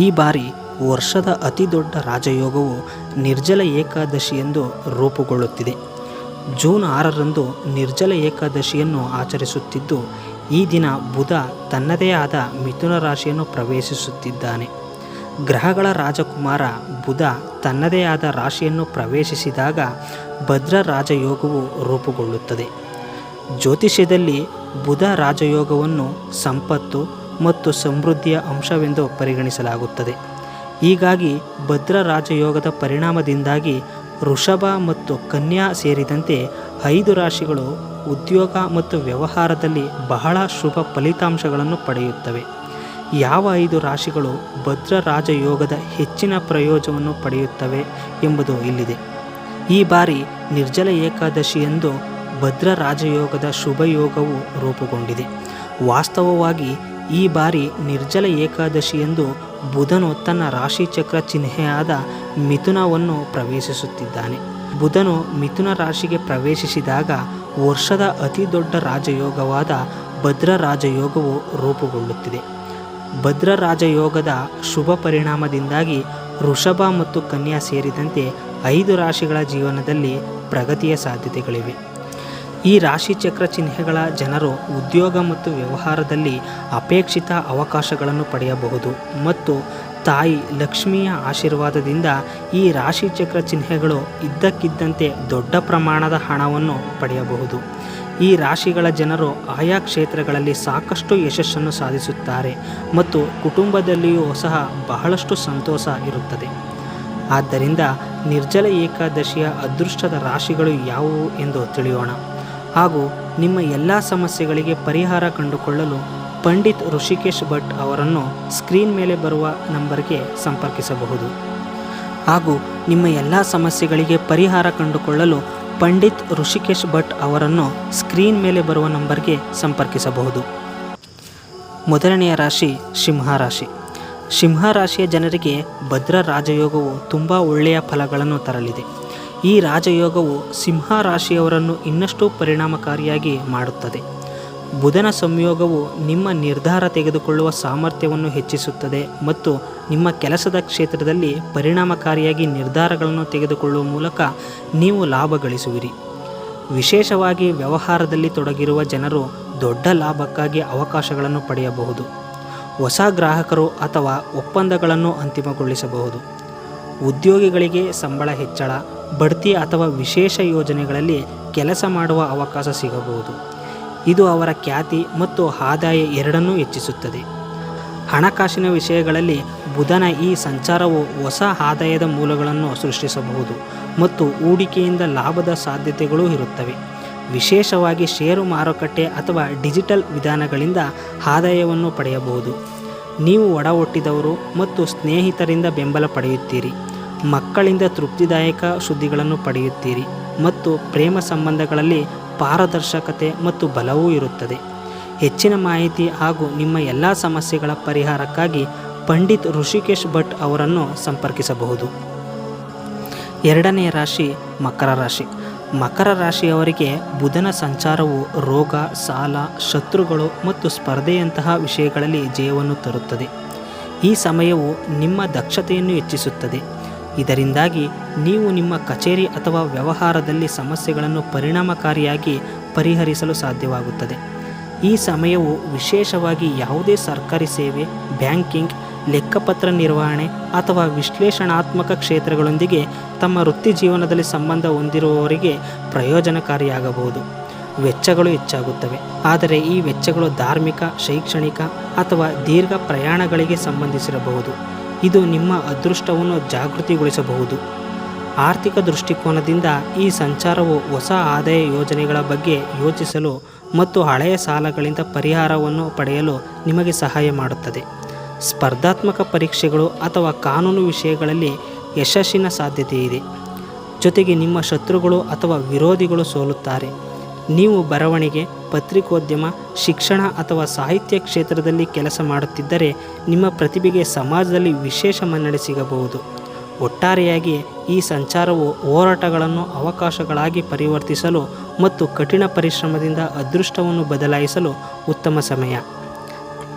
ಈ ಬಾರಿ ವರ್ಷದ ಅತಿ ದೊಡ್ಡ ರಾಜಯೋಗವು ನಿರ್ಜಲ ಏಕಾದಶಿಯೆಂದು ರೂಪುಗೊಳ್ಳುತ್ತಿದೆ. ಜೂನ್ ಆರರಂದು ನಿರ್ಜಲ ಏಕಾದಶಿಯನ್ನು ಆಚರಿಸುತ್ತಿದ್ದು, ಈ ದಿನ ಬುಧ ತನ್ನದೇ ಆದ ಮಿಥುನ ರಾಶಿಯನ್ನು ಪ್ರವೇಶಿಸುತ್ತಿದ್ದಾನೆ. ಗ್ರಹಗಳ ರಾಜಕುಮಾರ ಬುಧ ತನ್ನದೇ ಆದ ರಾಶಿಯನ್ನು ಪ್ರವೇಶಿಸಿದಾಗ ಭದ್ರ ರಾಜಯೋಗವು ರೂಪುಗೊಳ್ಳುತ್ತದೆ. ಜ್ಯೋತಿಷ್ಯದಲ್ಲಿ ಬುಧ ರಾಜಯೋಗವನ್ನು ಸಂಪತ್ತು ಮತ್ತು ಸಮೃದ್ಧಿಯ ಅಂಶವೆಂದು ಪರಿಗಣಿಸಲಾಗುತ್ತದೆ. ಹೀಗಾಗಿ ಭದ್ರ ರಾಜಯೋಗದ ಪರಿಣಾಮದಿಂದಾಗಿ ವೃಷಭ ಮತ್ತು ಕನ್ಯಾ ಸೇರಿದಂತೆ ಐದು ರಾಶಿಗಳು ಉದ್ಯೋಗ ಮತ್ತು ವ್ಯವಹಾರದಲ್ಲಿ ಬಹಳ ಶುಭ ಫಲಿತಾಂಶಗಳನ್ನು ಪಡೆಯುತ್ತವೆ. ಯಾವ ಐದು ರಾಶಿಗಳು ಭದ್ರ ರಾಜಯೋಗದ ಹೆಚ್ಚಿನ ಪ್ರಯೋಜನವನ್ನು ಪಡೆಯುತ್ತವೆ ಎಂಬುದು ಇಲ್ಲಿದೆ. ಈ ಬಾರಿ ನಿರ್ಜಲ ಏಕಾದಶಿಯಂದು ಭದ್ರ ರಾಜಯೋಗದ ಶುಭಯೋಗವು ರೂಪುಗೊಂಡಿದೆ. ವಾಸ್ತವವಾಗಿ ಈ ಬಾರಿ ನಿರ್ಜಲ ಏಕಾದಶಿಯಂದು ಬುಧನು ತನ್ನ ರಾಶಿಚಕ್ರ ಚಿಹ್ನೆಯಾದ ಮಿಥುನವನ್ನು ಪ್ರವೇಶಿಸುತ್ತಿದ್ದಾನೆ. ಬುಧನು ಮಿಥುನ ರಾಶಿಗೆ ಪ್ರವೇಶಿಸಿದಾಗ ವರ್ಷದ ಅತಿ ದೊಡ್ಡ ರಾಜಯೋಗವಾದ ಭದ್ರ ರಾಜಯೋಗವು ರೂಪುಗೊಳ್ಳುತ್ತಿದೆ. ಭದ್ರ ರಾಜಯೋಗದ ಶುಭ ಪರಿಣಾಮದಿಂದಾಗಿ ವೃಷಭ ಮತ್ತು ಕನ್ಯಾ ಸೇರಿದಂತೆ ಐದು ರಾಶಿಗಳ ಜೀವನದಲ್ಲಿ ಪ್ರಗತಿಯ ಸಾಧ್ಯತೆಗಳಿವೆ. ಈ ರಾಶಿ ಚಕ್ರ ಚಿಹ್ನೆಗಳ ಜನರು ಉದ್ಯೋಗ ಮತ್ತು ವ್ಯವಹಾರದಲ್ಲಿ ಅಪೇಕ್ಷಿತ ಅವಕಾಶಗಳನ್ನು ಪಡೆಯಬಹುದು. ಮತ್ತು ತಾಯಿ ಲಕ್ಷ್ಮಿಯ ಆಶೀರ್ವಾದದಿಂದ ಈ ರಾಶಿ ಚಕ್ರ ಚಿಹ್ನೆಗಳು ಇದ್ದಕ್ಕಿದ್ದಂತೆ ದೊಡ್ಡ ಪ್ರಮಾಣದ ಹಣವನ್ನು ಪಡೆಯಬಹುದು. ಈ ರಾಶಿಗಳ ಜನರು ಆಯಾ ಕ್ಷೇತ್ರಗಳಲ್ಲಿ ಸಾಕಷ್ಟು ಯಶಸ್ಸನ್ನು ಸಾಧಿಸುತ್ತಾರೆ ಮತ್ತು ಕುಟುಂಬದಲ್ಲಿಯೂ ಸಹ ಬಹಳಷ್ಟು ಸಂತೋಷ ಇರುತ್ತದೆ. ಆದ್ದರಿಂದ ನಿರ್ಜಲ ಏಕಾದಶಿಯ ಅದೃಷ್ಟದ ರಾಶಿಗಳು ಯಾವುವು ಎಂದು ತಿಳಿಯೋಣ. ಹಾಗೂ ನಿಮ್ಮ ಎಲ್ಲ ಸಮಸ್ಯೆಗಳಿಗೆ ಪರಿಹಾರ ಕಂಡುಕೊಳ್ಳಲು ಪಂಡಿತ್ ಋಷಿಕೇಶ್ ಭಟ್ ಅವರನ್ನು ಸ್ಕ್ರೀನ್ ಮೇಲೆ ಬರುವ ನಂಬರ್ಗೆ ಸಂಪರ್ಕಿಸಬಹುದು. ಹಾಗೂ ನಿಮ್ಮ ಎಲ್ಲ ಸಮಸ್ಯೆಗಳಿಗೆ ಪರಿಹಾರ ಕಂಡುಕೊಳ್ಳಲು ಪಂಡಿತ್ ಋಷಿಕೇಶ್ ಭಟ್ ಅವರನ್ನು ಸ್ಕ್ರೀನ್ ಮೇಲೆ ಬರುವ ನಂಬರ್ಗೆ ಸಂಪರ್ಕಿಸಬಹುದು. ಮೊದಲನೆಯ ರಾಶಿ ಸಿಂಹ ರಾಶಿ. ಸಿಂಹ ರಾಶಿಯ ಜನರಿಗೆ ಭದ್ರ ರಾಜಯೋಗವು ತುಂಬ ಒಳ್ಳೆಯ ಫಲಗಳನ್ನು ತರಲಿದೆ. ಈ ರಾಜಯೋಗವು ಸಿಂಹ ರಾಶಿಯವರನ್ನು ಇನ್ನಷ್ಟು ಪರಿಣಾಮಕಾರಿಯಾಗಿ ಮಾಡುತ್ತದೆ. ಬುಧನ ಸಂಯೋಗವು ನಿಮ್ಮ ನಿರ್ಧಾರ ತೆಗೆದುಕೊಳ್ಳುವ ಸಾಮರ್ಥ್ಯವನ್ನು ಹೆಚ್ಚಿಸುತ್ತದೆ ಮತ್ತು ನಿಮ್ಮ ಕೆಲಸದ ಕ್ಷೇತ್ರದಲ್ಲಿ ಪರಿಣಾಮಕಾರಿಯಾಗಿ ನಿರ್ಧಾರಗಳನ್ನು ತೆಗೆದುಕೊಳ್ಳುವ ಮೂಲಕ ನೀವು ಲಾಭ ಗಳಿಸುವಿರಿ. ವಿಶೇಷವಾಗಿ ವ್ಯವಹಾರದಲ್ಲಿ ತೊಡಗಿರುವ ಜನರು ದೊಡ್ಡ ಲಾಭಕ್ಕಾಗಿ ಅವಕಾಶಗಳನ್ನು ಪಡೆಯಬಹುದು. ಹೊಸ ಗ್ರಾಹಕರು ಅಥವಾ ಒಪ್ಪಂದಗಳನ್ನು ಅಂತಿಮಗೊಳಿಸಬಹುದು. ಉದ್ಯೋಗಿಗಳಿಗೆ ಸಂಬಳ ಹೆಚ್ಚಳ, ಬಡ್ತಿ ಅಥವಾ ವಿಶೇಷ ಯೋಜನೆಗಳಲ್ಲಿ ಕೆಲಸ ಮಾಡುವ ಅವಕಾಶ ಸಿಗಬಹುದು. ಇದು ಅವರ ಖ್ಯಾತಿ ಮತ್ತು ಆದಾಯ ಎರಡನ್ನೂ ಹೆಚ್ಚಿಸುತ್ತದೆ. ಹಣಕಾಸಿನ ವಿಷಯಗಳಲ್ಲಿ ಬುಧನ ಈ ಸಂಚಾರವು ಹೊಸ ಆದಾಯದ ಮೂಲಗಳನ್ನು ಸೃಷ್ಟಿಸಬಹುದು ಮತ್ತು ಹೂಡಿಕೆಯಿಂದ ಲಾಭದ ಸಾಧ್ಯತೆಗಳು ಇರುತ್ತವೆ. ವಿಶೇಷವಾಗಿ ಷೇರು ಮಾರುಕಟ್ಟೆ ಅಥವಾ ಡಿಜಿಟಲ್ ವಿಧಾನಗಳಿಂದ ಆದಾಯವನ್ನು ಪಡೆಯಬಹುದು. ನೀವು ಒಡಹುಟ್ಟಿದವರು ಮತ್ತು ಸ್ನೇಹಿತರಿಂದ ಬೆಂಬಲ ಪಡೆಯುತ್ತೀರಿ. ಮಕ್ಕಳಿಂದ ತೃಪ್ತಿದಾಯಕ ಸುದ್ದಿಗಳನ್ನು ಪಡೆಯುತ್ತೀರಿ ಮತ್ತು ಪ್ರೇಮ ಸಂಬಂಧಗಳಲ್ಲಿ ಪಾರದರ್ಶಕತೆ ಮತ್ತು ಬಲವೂ ಇರುತ್ತದೆ. ಹೆಚ್ಚಿನ ಮಾಹಿತಿ ಹಾಗೂ ನಿಮ್ಮ ಎಲ್ಲ ಸಮಸ್ಯೆಗಳ ಪರಿಹಾರಕ್ಕಾಗಿ ಪಂಡಿತ್ ಋಷಿಕೇಶ್ ಭಟ್ ಅವರನ್ನು ಸಂಪರ್ಕಿಸಬಹುದು. ಎರಡನೆಯ ರಾಶಿ ಮಕರ ರಾಶಿ. ಮಕರ ರಾಶಿಯವರಿಗೆ ಬುಧನ ಸಂಚಾರವು ರೋಗ, ಸಾಲ, ಶತ್ರುಗಳು ಮತ್ತು ಸ್ಪರ್ಧೆಯಂತಹ ವಿಷಯಗಳಲ್ಲಿ ಜಯವನ್ನು ತರುತ್ತದೆ. ಈ ಸಮಯವು ನಿಮ್ಮ ದಕ್ಷತೆಯನ್ನು ಹೆಚ್ಚಿಸುತ್ತದೆ. ಇದರಿಂದಾಗಿ ನೀವು ನಿಮ್ಮ ಕಚೇರಿ ಅಥವಾ ವ್ಯವಹಾರದಲ್ಲಿ ಸಮಸ್ಯೆಗಳನ್ನು ಪರಿಣಾಮಕಾರಿಯಾಗಿ ಪರಿಹರಿಸಲು ಸಾಧ್ಯವಾಗುತ್ತದೆ. ಈ ಸಮಯವು ವಿಶೇಷವಾಗಿ ಯಾವುದೇ ಸರ್ಕಾರಿ ಸೇವೆ, ಬ್ಯಾಂಕಿಂಗ್, ಲೆಕ್ಕಪತ್ರ ನಿರ್ವಹಣೆ ಅಥವಾ ವಿಶ್ಲೇಷಣಾತ್ಮಕ ಕ್ಷೇತ್ರಗಳೊಂದಿಗೆ ತಮ್ಮ ವೃತ್ತಿ ಜೀವನದಲ್ಲಿ ಸಂಬಂಧ ಹೊಂದಿರುವವರಿಗೆ ಪ್ರಯೋಜನಕಾರಿಯಾಗಬಹುದು. ವೆಚ್ಚಗಳು ಹೆಚ್ಚಾಗುತ್ತವೆ. ಆದರೆ ಈ ವೆಚ್ಚಗಳು ಧಾರ್ಮಿಕ, ಶೈಕ್ಷಣಿಕ ಅಥವಾ ದೀರ್ಘ ಪ್ರಯಾಣಗಳಿಗೆ ಸಂಬಂಧಿಸಿರಬಹುದು. ಇದು ನಿಮ್ಮ ಅದೃಷ್ಟವನ್ನು ಜಾಗೃತಿಗೊಳಿಸಬಹುದು. ಆರ್ಥಿಕ ದೃಷ್ಟಿಕೋನದಿಂದ ಈ ಸಂಚಾರವು ಹೊಸ ಆದಾಯ ಯೋಜನೆಗಳ ಬಗ್ಗೆ ಯೋಚಿಸಲು ಮತ್ತು ಹಳೆಯ ಸಾಲಗಳಿಂದ ಪರಿಹಾರವನ್ನು ಪಡೆಯಲು ನಿಮಗೆ ಸಹಾಯ ಮಾಡುತ್ತದೆ. ಸ್ಪರ್ಧಾತ್ಮಕ ಪರೀಕ್ಷೆಗಳು ಅಥವಾ ಕಾನೂನು ವಿಷಯಗಳಲ್ಲಿ ಯಶಸ್ಸಿನ ಸಾಧ್ಯತೆ ಇದೆ ಜೊತೆಗೆ ನಿಮ್ಮ ಶತ್ರುಗಳು ಅಥವಾ ವಿರೋಧಿಗಳು ಸೋಲುತ್ತಾರೆ. ನೀವು ಬರವಣಿಗೆ, ಪತ್ರಿಕೋದ್ಯಮ, ಶಿಕ್ಷಣ ಅಥವಾ ಸಾಹಿತ್ಯ ಕ್ಷೇತ್ರದಲ್ಲಿ ಕೆಲಸ ಮಾಡುತ್ತಿದ್ದರೆ ನಿಮ್ಮ ಪ್ರತಿಭೆಗೆ ಸಮಾಜದಲ್ಲಿ ವಿಶೇಷ ಮನ್ನಣೆ ಸಿಗಬಹುದು. ಒಟ್ಟಾರೆಯಾಗಿ ಈ ಸಂಚಾರವು ಹೋರಾಟಗಳನ್ನು ಅವಕಾಶಗಳಾಗಿ ಪರಿವರ್ತಿಸಲು ಮತ್ತು ಕಠಿಣ ಪರಿಶ್ರಮದಿಂದ ಅದೃಷ್ಟವನ್ನು ಬದಲಾಯಿಸಲು ಉತ್ತಮ ಸಮಯ.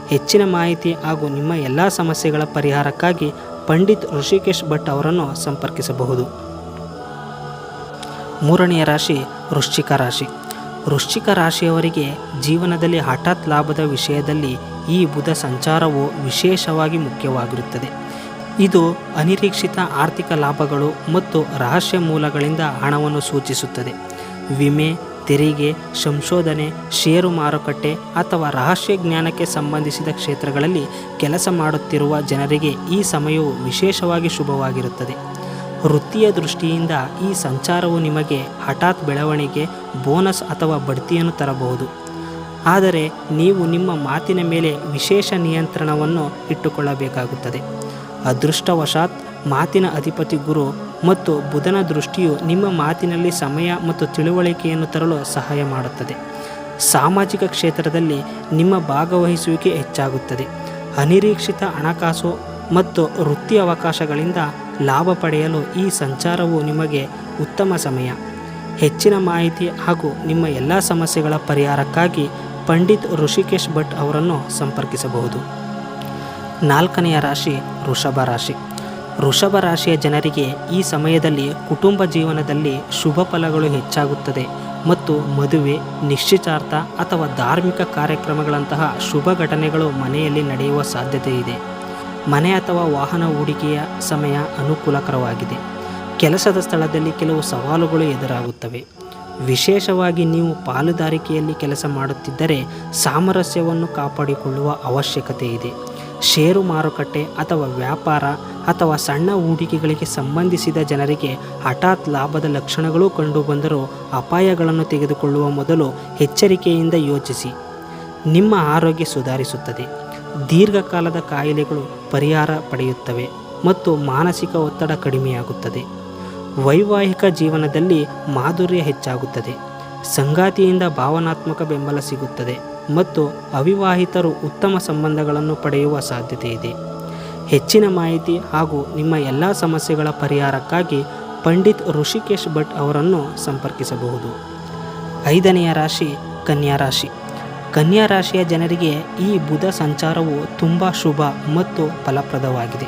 ಹೆಚ್ಚಿನ ಮಾಹಿತಿ ಹಾಗೂ ನಿಮ್ಮ ಎಲ್ಲ ಸಮಸ್ಯೆಗಳ ಪರಿಹಾರಕ್ಕಾಗಿ ಪಂಡಿತ್ ಋಷಿಕೇಶ್ ಭಟ್ ಅವರನ್ನು ಸಂಪರ್ಕಿಸಬಹುದು. ಮೂರನೆಯ ರಾಶಿ ವೃಶ್ಚಿಕ ರಾಶಿ. ವೃಶ್ಚಿಕ ರಾಶಿಯವರಿಗೆ ಜೀವನದಲ್ಲಿ ಹಠಾತ್ ಲಾಭದ ವಿಷಯದಲ್ಲಿ ಈ ಬುಧ ಸಂಚಾರವು ವಿಶೇಷವಾಗಿ ಮುಖ್ಯವಾಗಿರುತ್ತದೆ. ಇದು ಅನಿರೀಕ್ಷಿತ ಆರ್ಥಿಕ ಲಾಭಗಳು ಮತ್ತು ರಹಸ್ಯ ಮೂಲಗಳಿಂದ ಹಣವನ್ನು ಸೂಚಿಸುತ್ತದೆ. ವಿಮೆ, ತೆರಿಗೆ, ಸಂಶೋಧನೆ, ಷೇರು ಮಾರುಕಟ್ಟೆ ಅಥವಾ ರಹಸ್ಯ ಜ್ಞಾನಕ್ಕೆ ಸಂಬಂಧಿಸಿದ ಕ್ಷೇತ್ರಗಳಲ್ಲಿ ಕೆಲಸ ಮಾಡುತ್ತಿರುವ ಜನರಿಗೆ ಈ ಸಮಯವು ವಿಶೇಷವಾಗಿ ಶುಭವಾಗಿರುತ್ತದೆ. ವೃತ್ತಿಯ ದೃಷ್ಟಿಯಿಂದ ಈ ಸಂಚಾರವು ನಿಮಗೆ ಹಠಾತ್ ಬೆಳವಣಿಗೆ, ಬೋನಸ್ ಅಥವಾ ಬಡ್ತಿಯನ್ನು ತರಬಹುದು. ಆದರೆ ನೀವು ನಿಮ್ಮ ಮಾತಿನ ಮೇಲೆ ವಿಶೇಷ ನಿಯಂತ್ರಣವನ್ನು ಇಟ್ಟುಕೊಳ್ಳಬೇಕಾಗುತ್ತದೆ. ಅದೃಷ್ಟವಶಾತ್ ಮಾತಿನ ಅಧಿಪತಿ ಗುರು ಮತ್ತು ಬುಧನ ದೃಷ್ಟಿಯು ನಿಮ್ಮ ಮಾತಿನಲ್ಲಿ ಸಮಯ ಮತ್ತು ತಿಳುವಳಿಕೆಯನ್ನು ತರಲು ಸಹಾಯ ಮಾಡುತ್ತದೆ. ಸಾಮಾಜಿಕ ಕ್ಷೇತ್ರದಲ್ಲಿ ನಿಮ್ಮ ಭಾಗವಹಿಸುವಿಕೆ ಹೆಚ್ಚಾಗುತ್ತದೆ. ಅನಿರೀಕ್ಷಿತ ಹಣಕಾಸು ಮತ್ತು ವೃತ್ತಿ ಅವಕಾಶಗಳಿಂದ ಲಾಭ ಪಡೆಯಲು ಈ ಸಂಚಾರವು ನಿಮಗೆ ಉತ್ತಮ ಸಮಯ. ಹೆಚ್ಚಿನ ಮಾಹಿತಿ ಹಾಗೂ ನಿಮ್ಮ ಎಲ್ಲ ಸಮಸ್ಯೆಗಳ ಪರಿಹಾರಕ್ಕಾಗಿ ಪಂಡಿತ್ ಋಷಿಕೇಶ್ ಭಟ್ ಅವರನ್ನು ಸಂಪರ್ಕಿಸಬಹುದು. ನಾಲ್ಕನೆಯ ರಾಶಿ ವೃಷಭ ರಾಶಿ. ವೃಷಭ ರಾಶಿಯ ಜನರಿಗೆ ಈ ಸಮಯದಲ್ಲಿ ಕುಟುಂಬ ಜೀವನದಲ್ಲಿ ಶುಭ ಫಲಗಳು ಹೆಚ್ಚಾಗುತ್ತದೆ ಮತ್ತು ಮದುವೆ, ನಿಶ್ಚಿತಾರ್ಥ ಅಥವಾ ಧಾರ್ಮಿಕ ಕಾರ್ಯಕ್ರಮಗಳಂತಹ ಶುಭ ಘಟನೆಗಳು ಮನೆಯಲ್ಲಿ ನಡೆಯುವ ಸಾಧ್ಯತೆ ಇದೆ ಮನೆ ಅಥವಾ ವಾಹನ ಹೂಡಿಕೆಯ ಸಮಯ ಅನುಕೂಲಕರವಾಗಿದೆ. ಕೆಲಸದ ಸ್ಥಳದಲ್ಲಿ ಕೆಲವು ಸವಾಲುಗಳು ಎದುರಾಗುತ್ತವೆ. ವಿಶೇಷವಾಗಿ ನೀವು ಪಾಲುದಾರಿಕೆಯಲ್ಲಿ ಕೆಲಸ ಮಾಡುತ್ತಿದ್ದರೆ ಸಾಮರಸ್ಯವನ್ನು ಕಾಪಾಡಿಕೊಳ್ಳುವ ಅವಶ್ಯಕತೆ ಇದೆ. ಷೇರು ಮಾರುಕಟ್ಟೆ ಅಥವಾ ವ್ಯಾಪಾರ ಅಥವಾ ಸಣ್ಣ ಹೂಡಿಕೆಗಳಿಗೆ ಸಂಬಂಧಿಸಿದ ಜನರಿಗೆ ಹಠಾತ್ ಲಾಭದ ಲಕ್ಷಣಗಳು ಕಂಡುಬಂದರೂ ಅಪಾಯಗಳನ್ನು ತೆಗೆದುಕೊಳ್ಳುವ ಮೊದಲು ಎಚ್ಚರಿಕೆಯಿಂದ ಯೋಚಿಸಿ. ನಿಮ್ಮ ಆರೋಗ್ಯ ಸುಧಾರಿಸುತ್ತದೆ. ದೀರ್ಘಕಾಲದ ಕಾಯಿಲೆಗಳು ಪರಿಹಾರ ಪಡೆಯುತ್ತವೆ ಮತ್ತು ಮಾನಸಿಕ ಒತ್ತಡ ಕಡಿಮೆಯಾಗುತ್ತದೆ. ವೈವಾಹಿಕ ಜೀವನದಲ್ಲಿ ಮಾಧುರ್ಯ ಹೆಚ್ಚಾಗುತ್ತದೆ. ಸಂಗಾತಿಯಿಂದ ಭಾವನಾತ್ಮಕ ಬೆಂಬಲ ಸಿಗುತ್ತದೆ ಮತ್ತು ಅವಿವಾಹಿತರು ಉತ್ತಮ ಸಂಬಂಧಗಳನ್ನು ಪಡೆಯುವ ಸಾಧ್ಯತೆ ಇದೆ. ಹೆಚ್ಚಿನ ಮಾಹಿತಿ ಹಾಗೂ ನಿಮ್ಮ ಎಲ್ಲ ಸಮಸ್ಯೆಗಳ ಪರಿಹಾರಕ್ಕಾಗಿ ಪಂಡಿತ್ ಋಷಿಕೇಶ್ ಭಟ್ ಅವರನ್ನು ಸಂಪರ್ಕಿಸಬಹುದು. ಐದನೆಯ ರಾಶಿ ಕನ್ಯಾ ರಾಶಿ. ಕನ್ಯಾ ರಾಶಿಯ ಜನರಿಗೆ ಈ ಬುಧ ಸಂಚಾರವು ತುಂಬ ಶುಭ ಮತ್ತು ಫಲಪ್ರದವಾಗಿದೆ.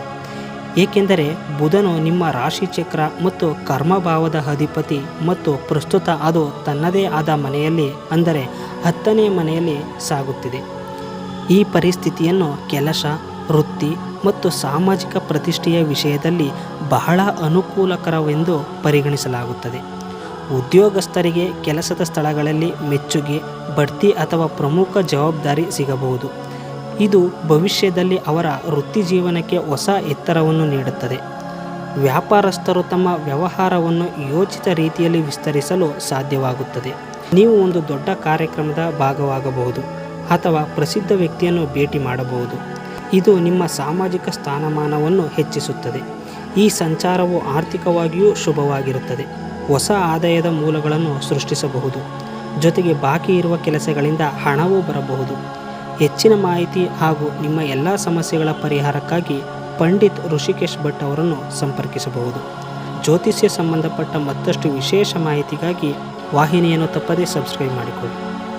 ಏಕೆಂದರೆ ಬುಧನು ನಿಮ್ಮ ರಾಶಿ ಚಕ್ರ ಮತ್ತು ಕರ್ಮಭಾವದ ಅಧಿಪತಿ ಮತ್ತು ಪ್ರಸ್ತುತ ಅದು ತನ್ನದೇ ಆದ ಮನೆಯಲ್ಲಿ, ಅಂದರೆ ಹತ್ತನೇ ಮನೆಯಲ್ಲಿ ಸಾಗುತ್ತಿದೆ. ಈ ಪರಿಸ್ಥಿತಿಯನ್ನು ಕೆಲಸ, ವೃತ್ತಿ ಮತ್ತು ಸಾಮಾಜಿಕ ಪ್ರತಿಷ್ಠೆಯ ವಿಷಯದಲ್ಲಿ ಬಹಳ ಅನುಕೂಲಕರವೆಂದು ಪರಿಗಣಿಸಲಾಗುತ್ತದೆ. ಉದ್ಯೋಗಸ್ಥರಿಗೆ ಕೆಲಸದ ಸ್ಥಳಗಳಲ್ಲಿ ಮೆಚ್ಚುಗೆ, ಬಡ್ತಿ ಅಥವಾ ಪ್ರಮುಖ ಜವಾಬ್ದಾರಿ ಸಿಗಬಹುದು. ಇದು ಭವಿಷ್ಯದಲ್ಲಿ ಅವರ ವೃತ್ತಿ ಜೀವನಕ್ಕೆ ಹೊಸ ಎತ್ತರವನ್ನು ನೀಡುತ್ತದೆ. ವ್ಯಾಪಾರಸ್ಥರು ತಮ್ಮ ವ್ಯವಹಾರವನ್ನು ಯೋಚಿತ ರೀತಿಯಲ್ಲಿ ವಿಸ್ತರಿಸಲು ಸಾಧ್ಯವಾಗುತ್ತದೆ. ನೀವು ಒಂದು ದೊಡ್ಡ ಕಾರ್ಯಕ್ರಮದ ಭಾಗವಾಗಬಹುದು ಅಥವಾ ಪ್ರಸಿದ್ಧ ವ್ಯಕ್ತಿಯನ್ನು ಭೇಟಿ ಮಾಡಬಹುದು. ಇದು ನಿಮ್ಮ ಸಾಮಾಜಿಕ ಸ್ಥಾನಮಾನವನ್ನು ಹೆಚ್ಚಿಸುತ್ತದೆ. ಈ ಸಂಚಾರವು ಆರ್ಥಿಕವಾಗಿಯೂ ಶುಭವಾಗಿರುತ್ತದೆ. ಹೊಸ ಆದಾಯದ ಮೂಲಗಳನ್ನು ಸೃಷ್ಟಿಸಬಹುದು. ಜೊತೆಗೆ ಬಾಕಿ ಇರುವ ಕೆಲಸಗಳಿಂದ ಹಣವೂ ಬರಬಹುದು. ಹೆಚ್ಚಿನ ಮಾಹಿತಿ ಹಾಗೂ ನಿಮ್ಮ ಎಲ್ಲ ಸಮಸ್ಯೆಗಳ ಪರಿಹಾರಕ್ಕಾಗಿ ಪಂಡಿತ್ ಋಷಿಕೇಶ್ ಭಟ್ ಅವರನ್ನು ಸಂಪರ್ಕಿಸಬಹುದು. ಜ್ಯೋತಿಷ್ಯ ಸಂಬಂಧಪಟ್ಟ ಮತ್ತಷ್ಟು ವಿಶೇಷ ಮಾಹಿತಿಗಾಗಿ ವಾಹಿನಿಯನ್ನು ತಪ್ಪದೇ ಸಬ್ಸ್ಕ್ರೈಬ್ ಮಾಡಿಕೊಳ್ಳಿ.